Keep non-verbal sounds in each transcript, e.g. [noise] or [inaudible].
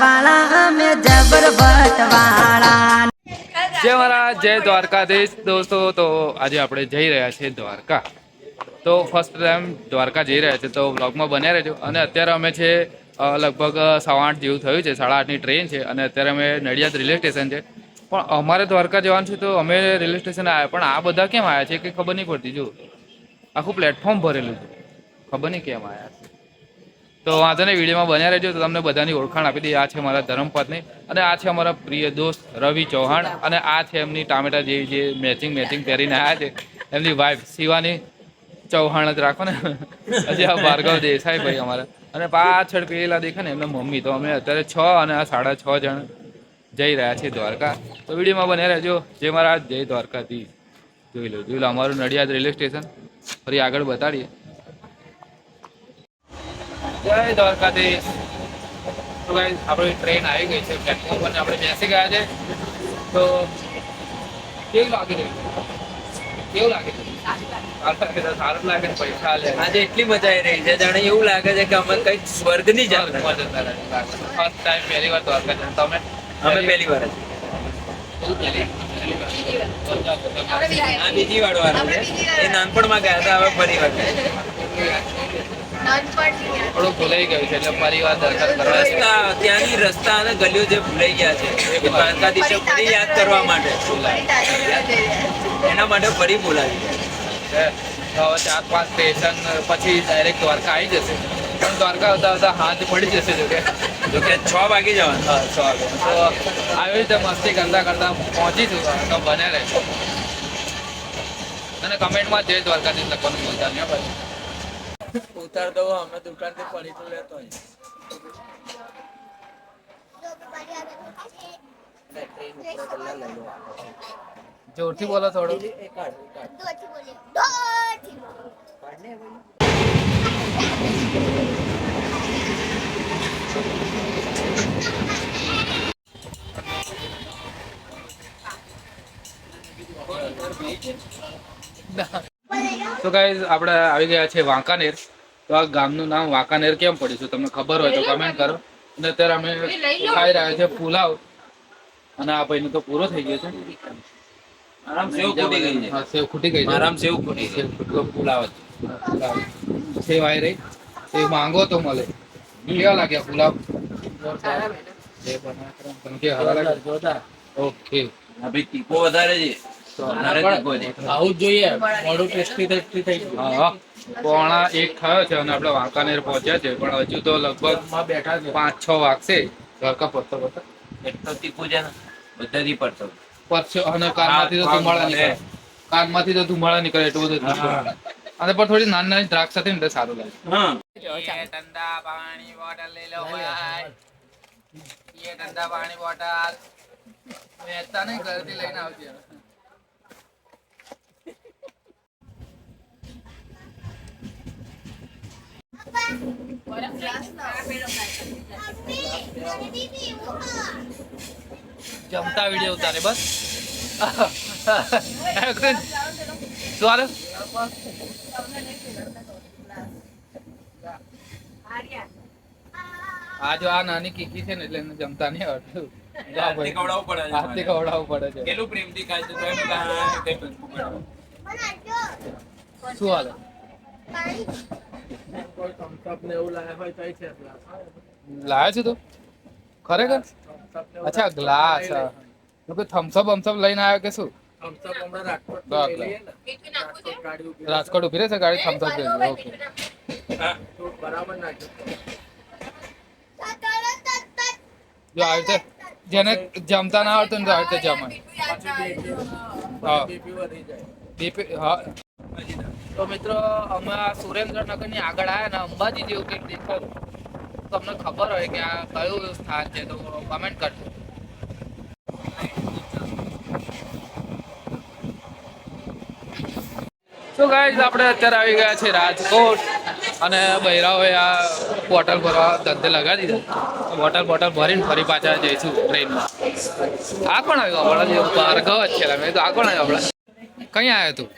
વાળા જય મારા જય દ્વારકાધીશ. દોસ્તો, તો આજે આપણે જઈ રહ્યા છીએ દ્વારકા. તો ફર્સ્ટ ટાઈમ દ્વારકા જઈ રહ્યા છે, તો બ્લોગમાં બન્યા રહેજો. અને અત્યારે અમે છે લગભગ સવા આઠ જેવું થયું છે, સાડા આઠની ટ્રેન છે, અને અત્યારે અમે નડિયાદ રેલવે સ્ટેશન છે. પણ અમારે દ્વારકા જવાનું છે, તો અમે રેલવે સ્ટેશન આવ્યા, પણ આ બધા કેમ આવ્યા છે કે ખબર નહીં પડતી. જો, આખું પ્લેટફોર્મ ભરેલું છે. ખબર નહીં કેમ આવ્યા છે. તો વાંધો નહીં, વિડીયોમાં બન્યા રહેજો. તો તમને બધાની ઓળખાણ આપી દઈએ. આ છે મારા ધર્મપત્ની અને આ છે અમારા પ્રિય દોસ્ત રવિ ચૌહાણ. અને આ છે એમની ટામેટા જેવી જે મેચિંગ મેચિંગ પહેરીને આવ્યા છે. એમની વાઈફ શિવાની ચૌહાણ જ રાખો ને. હજી આ ભાર્ગવ દેસાઈ ભાઈ અમારા. અને પાછળ પેલા દેખાય ને એમના મમ્મી. તો અમે અત્યારે છ અને આ સાડા છ જણ જઈ રહ્યા છીએ દ્વારકા. તો વિડીયોમાં બન્યા રહેજો. જે મારા જય દ્વારકાથી જોઈ લો જોઈ લો, અમારું નડિયાદ રેલવે સ્ટેશન. ફરી આગળ બતાડીએ. જય દ્વારકાધીશ. તો ભાઈ આપણી ટ્રેન આવી ગઈ છે. પ્લેટફોર્મ પર આપણે બેસી ગયા છે. તો કેવું લાગી રહ્યું? કેવું લાગે છે સારું લાગે. છે, પૈસા લે. આજે એટલી મજા આવી રહી છે. જાણે એવું લાગે છે કે અમે કંઈક સ્વર્ગની જાત્રા ફર્સ્ટ ટાઈમ પહેલી વાર દ્વારકા જવાનું. તમે? અમે પહેલી વાર જ. વાર. બીજી વાર. છે. એ નાનપણમાં ગયા હતા હવે ફરી વાર. ગયા. થોડું ભૂલાઈ ગયું છે એટલે ફરી વાર દરખાસ્ત કરવા રસ્તા ત્યાંની રસ્તા અને ગલીઓ જે ભૂલાઈ ગયા છે એ દ્વારકાધીશે ફરી યાદ કરવા માટે. એના માટે ફરી બોલાવી. છે. હવે ચાર પાંચ સ્ટેશન પછી ડાયરેક્ટ દ્વારકા આવી જશે. પણ દ્વારકા આવતા આવતા હાથ પડી જશે જોકે. જોકે છ વાગી જવાનું. હા, સો વાગે. તો આવી રીતે મસ્તી કરતા કરતા પહોંચીશું તો બને રહેશે. અને કમેન્ટમાં જય દ્વારકાધીશ લખવાનું બોલતા નહીં ભાઈ. ઉતાર દો અમે દુકાનથી પડી તો લેતો જોરથી બોલો થોડું. તો ગાઈઝ આપણે આવી ગયા છે વાંકાનેર. તો આ ગામનું નામ વાંકાનેર કેમ પડ્યું છે? તમને ખબર હોય તો કમેન્ટ કરો. અને અત્યારે અમે ખાઈ રહ્યા છે પુલાવ. અને આ ભાઈનો તો પૂરો થઈ ગયો છે. સેવ ખૂટી ગઈ છે. હા, સેવ ખૂટી ગઈ છે. આરામ સેવ ખૂટી સેવ ખૂટલો પુલાવ સેવ આવી રહી. સેવ માંગો તો મળે. કેવા લાગ્યા પુલાવ? ઓકે આ ભાઈ વધારે છે. આવું જ જોઈએ. મોડું ટેસ્ટી ટેસ્ટી થઈ ગયું. હા હા. પોણા એક થયો છે અને આપણે વાંકાનેર પહોંચ્યા છે. પણ હજુ તો લગભગ બેઠા છે. પાંચ છ વાગશે. દ્વારકા પહોંચતા પડતો એટલો તીખું છે ને બધાથી પડતો. પડશે. અને કાનમાંથી તો ધુમાડા નીકળે. તો ધુમાડા નીકળે એટલું બધું અને પણ થોડી નાની નાની દ્રાક્ષ સાથે ને એટલે સારું લાગે. હા. ઠંડા પાણી બોટલ લઈ લો ઠંડા પાણી બોટલ. વેચતા નહીં ઘરથી લઈને આવજે જમતા વીડિયો ઉતારે બસ. શું હાલે આ જો આ નાની કીકી છે ને એટલે એને જમતા નહીં આવડતું. જા ભાઈ. ખવડાવવું પડે છે. હાથથી ખવડાવવું પડે છે. કેટલું પ્રેમથી ખાય છે શું હાલે? કોઈ thumbs up ને એવું લાયા છે તો? ખરેખર? અચ્છા ગ્લાસ તો થમ્સઅપ બમ્સઅપ લઈને આવ્યો કે શું? રાજકોટ ઊભી રહેશે ગાડી? થમ્સઅપ જોઈએ ઓકે જો આવી રીતે જેને જમતા ના આવડતું ને તો આવી રીતે જમાય. હા. બીપી વધી જાય. બીપી હા. તો મિત્રો, અમે સુરેન્દ્રનગરની આગળ આવ્યા ને અંબાજી જેવું કંઈક દેખાયું. તમને ખબર હોય કે આ કયું સ્થાન છે, તો કમેન્ટ કરજો. તો ગાઈઝ આપણે અત્યારે આવી ગયા છે રાજકોટ અને બૈરાઓએ આ બોટલ ભરવા ધંધે લગાડી દીધા. બોટલ બોટલ ભરીને ફરી પાછા જઈશું ટ્રેનમાં આ કોણ આવ્યું? આપણા જે જ છે. આ કોણ આવ્યું આપણા? કઈ આવ્યો તું?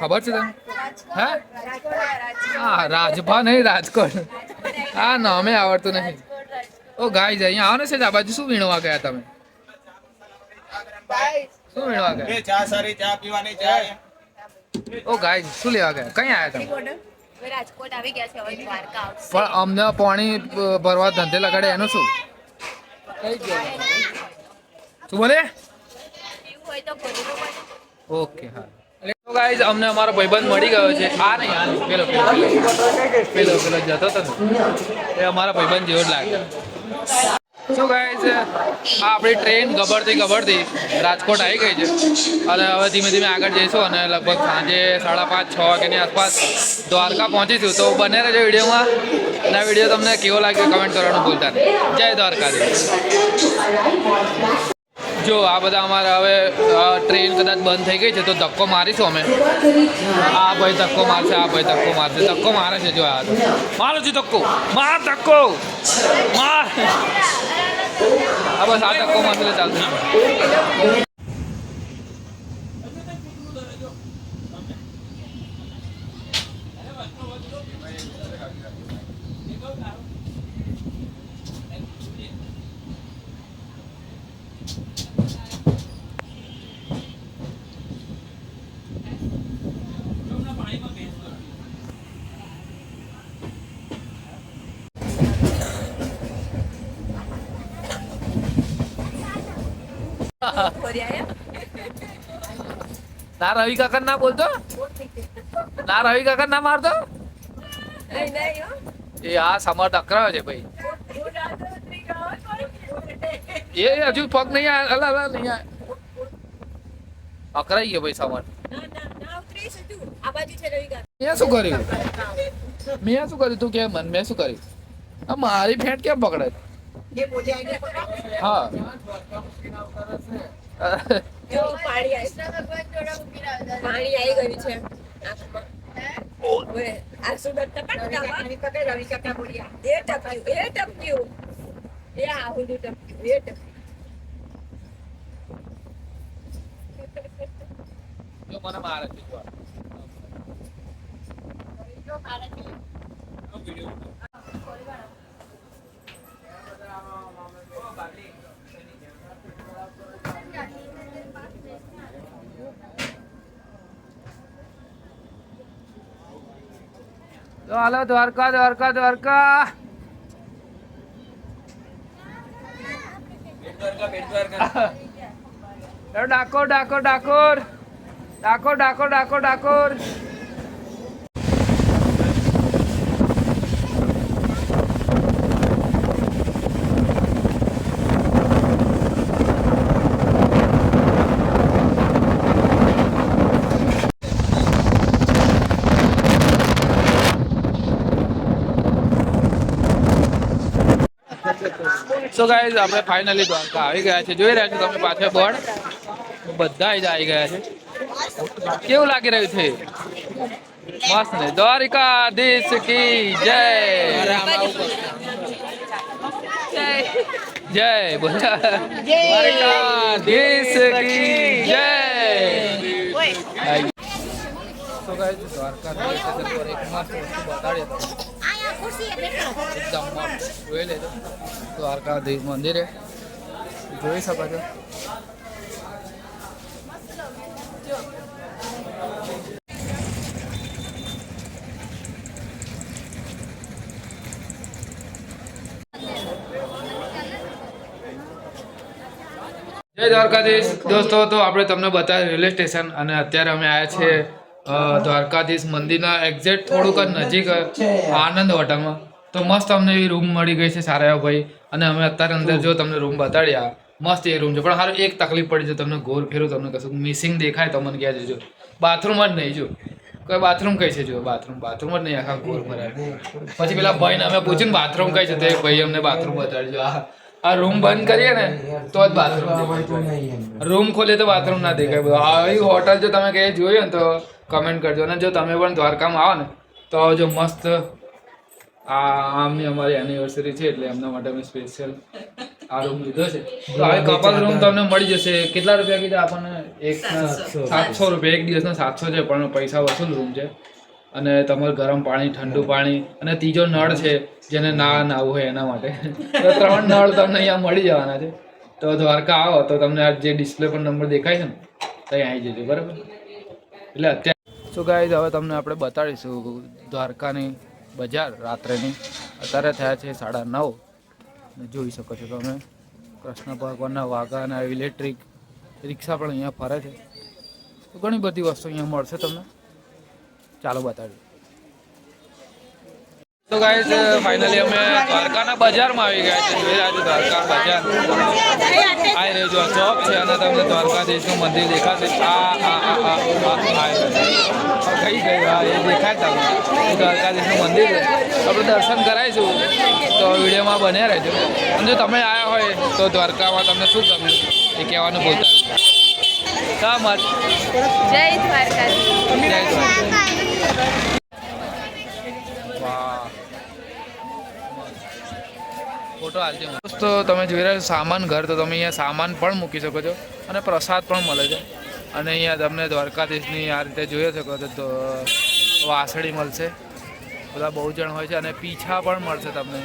ખબર છે તને? હે? હા રાજભા નહીં રાજકોટ. હા નામે આવડતું નહીં. ઓ ગાઈઝ અહીંયા આવો ને છે આ બાજુ શું વીણવા ગયા તમે? શું વીણવા ગયા? ચા સારી ચા પીવાની ચા. ઓ ગાઈઝ શું લેવા ગયા? કઈ આયા તમે? રાજકોટ. આવી ગયા છે હવે દ્વારકા આવશે. પણ અમને પાણી ભરવા ધંધે લગાડે એનું શું? શું બોલે? પીવું હોય તો ભરી લો પાછું. ઓકે હા. ગાઈઝ અમને અમારો ભાઈબંધ મળી ગયો છે. આ નહીં, આ પેલો પેલો પેલો. જતો હતો એ અમારા ભાઈબંધ જેવો જ લાગે. સો ગાઈઝ આ આપણી ટ્રેન ગબડતી ગબડતી રાજકોટ આવી ગઈ છે. અને હવે ધીમે ધીમે આગળ જઈશું અને લગભગ સાંજે સાડા પાંચ, છ વાગ્યાની આસપાસ દ્વારકા પહોંચીશું. તો બને રહેજો વિડીયોમાં. અને વીડિયો તમને કેવો લાગ્યો કમેન્ટ કરવાનું ભૂલતા જય દ્વારકાધીશ. જો, આ બધા અમારા હવે ટ્રેન કદાચ બંધ થઈ ગઈ છે, તો ધક્કો મારીશું અમે. આ ભાઈ ધક્કો મારશે, આ ભાઈ ધક્કો મારશે. ધક્કો મારે છે જો આ. મારો છું ધક્કો. માર ધક્કો. માર. આ બસ, આ ધક્કો મારશે ચાલશે. [laughs] ના, રવિ કાકા ના બોલતો? ના, રવિ કાકા ના મારતો. એ, આ સમર ટકરાયો છે ભાઈ. એ હજુ પગ નહીં આવે અલા અલા, નહીં અકરાઈ ગયો ભાઈ સમર. મેં શું કર્યું? મેં શું કર્યું તું કે મન? મેં શું કર્યું? મારી ફેટ કેમ પકડે? હા. પાણી આવી ગયું છે. આંસુ ડરતા પણ ડાબા. એ ટપ્યું એ ટપ્યું એ ટપ્યું એ ટપ્યું જો મને મારે છે જો. તો હાલો દ્વારકા દ્વારકા દ્વારકા. ડાકોર ડાકોર ડાકોર. ડાકોર ડાકોર ડાકોર ડાકોર. સો ગાઈઝ આપણે ફાઇનલી દ્વારકા આવી ગયા છે જોઈ રહ્યા છો તમે પાછળ બોર્ડ? બધા જ આવી ગયા છે. કેવું લાગી રહ્યું છે? મસ્ત ને. દ્વારિકાધીશ કી જય. જય. બોલા દ્વારિકાધીશ કી જય. સો ગાઈઝ દ્વારકા એક મસ્ત વસ્તુ તમને. જોઈ લેજો દ્વારકાધીશ મંદિરે જોઈ શકો છો જય દ્વારકાધીશ. દોસ્તો, તો આપણે તમને બતાવ્યું રેલવે સ્ટેશન અને અત્યારે અમે આવ્યા છીએ દ્વારકાધીશ મંદિરના એક્ઝેક્ટ થોડુંક જ નજીક આનંદ હોટલમાં. તો મસ્ત અમને એવી રૂમ મળી ગઈ છે સારા એવા ભાઈ. અને અમે અત્યારે અંદર જો તમને રૂમ બતાડ્યા મસ્ત એ રૂમ છે. પણ હારું એક તકલીફ પડી છે તમને ગોર ફેરું તમને કશું મિસિંગ દેખાય તો મને કહેજો જો. બાથરૂમ જ નહીં જો. કોઈ બાથરૂમ કઈ છે જો બાથરૂમ બાથરૂમ જ નહીં આખા ગોર ભરાય. પછી પેલા ભાઈને અમે પૂછ્યું ને બાથરૂમ કઈ છે તો ભાઈ અમને બાથરૂમ બતાડજો આ આ રૂમ બંધ કરીએ ને તો જ બાથરૂમ રૂમ ખોલે તો બાથરૂમ ના દેખાય. આવી હોટલ જો તમે કઈ જોયું ને તો કમેન્ટ કરજો. અને જો તમે પણ દ્વારકામાં આવો ને તો આવજો મસ્ત. આ આમની અમારી એનિવર્સરી છે એટલે એમના માટે અમે સ્પેશિયલ આ રૂમ લીધો છે. તો હવે કપલ રૂમ તમને મળી જશે. કેટલા રૂપિયા કીધા આપણને? એક સાતસો. રૂપિયા એક દિવસના સાતસો છે પણ પૈસા વસૂલ રૂમ છે. અને તમારે ગરમ પાણી ઠંડુ પાણી અને ત્રીજો નળ છે જેને ના નાવું હોય એના માટે. તો ત્રણ નળ તમને અહીંયા મળી જવાના છે. તો દ્વારકા આવો તો તમને આ જે ડિસ્પ્લે પર નંબર દેખાય છે ને ત્યાં આવી જજો બરાબર? એટલે અત્યારે શું ગાઈઝ હવે તમને આપણે બતાડીશું દ્વારકાની બજાર રાત્રેની. અત્યારે થયા છે સાડા નવ. જોઈ શકો છો તમે, કૃષ્ણ ભગવાનના વાઘા અને ઇલેક્ટ્રિક રિક્ષા પણ અહીંયા ફરે છે. તો ઘણી બધી વસ્તુ અહીંયા મળશે તમને. ચાલો બતાડીએ. તો ગાઈઝ ફાઇનલી અમે દ્વારકાના બજારમાં આવી ગયા છે જોઈ રહ્યા છો દ્વારકા બજાર આ રહ્યો જો ચોક છે અને તમને દ્વારકાધીશનું મંદિર દેખાશે આ આ કઈ ગઈ હા એ દેખાય તમને દ્વારકાધીશનું મંદિર છે આપણે દર્શન કરાવીશું તો વિડીયોમાં બન્યા રહેજો અને જો તમે આવ્યા હોય તો દ્વારકામાં તમને શું ગમ્યું એ કહેવાનું બોલતા મત જય દ્વારકા જય દ્વારકા ફોટો હાલજો દોસ્તો તમે જોઈ રહ્યા છો સામાન ઘર તો તમે અહીંયા સામાન પણ મૂકી શકો છો અને પ્રસાદ પણ મળે છે. અને અહીંયા તમને દ્વારકાધીશની આ રીતે જોઈ શકો છો તો વાસળી મળશે. બધા બહુ જણ હોય છે અને પીછા પણ મળશે તમને.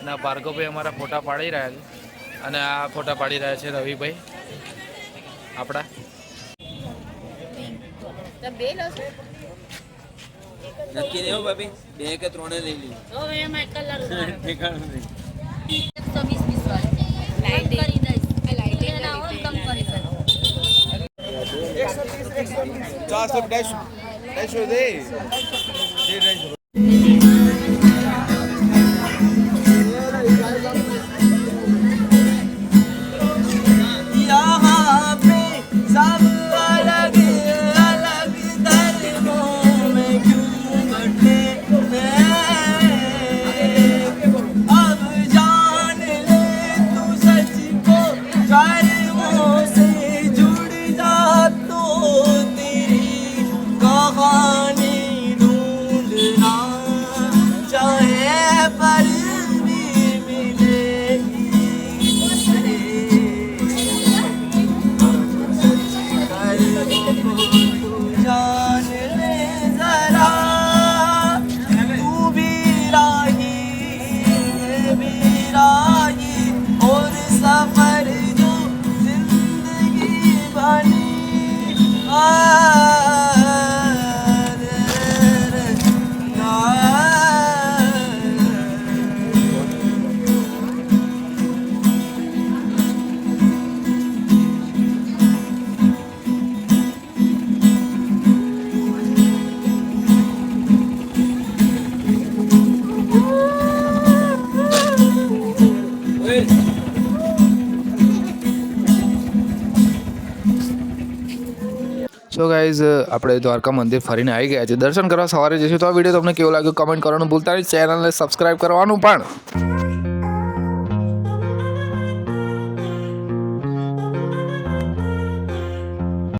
અને આ ભાર્ગવભાઈ અમારા ફોટા પાડી રહ્યા છે. અને આ ફોટા પાડી રહ્યા છે રવિભાઈ. આપણા. નક્કી નહીં હો ભાભી. બે કે ત્રણે લઈ [laughs] લઈએ ઠેકાણું નહીં यहाँ ગાઈઝ આપણે દ્વારકા મંદિર ફરીને આવી ગયા છે દર્શન કરવા સવારે જઈશું તો આ વીડિયો તમને કેવો લાગ્યો કમેન્ટ કરવાનું ભૂલતા નહીં. ચેનલને સબસ્ક્રાઈબ કરવાનું પણ.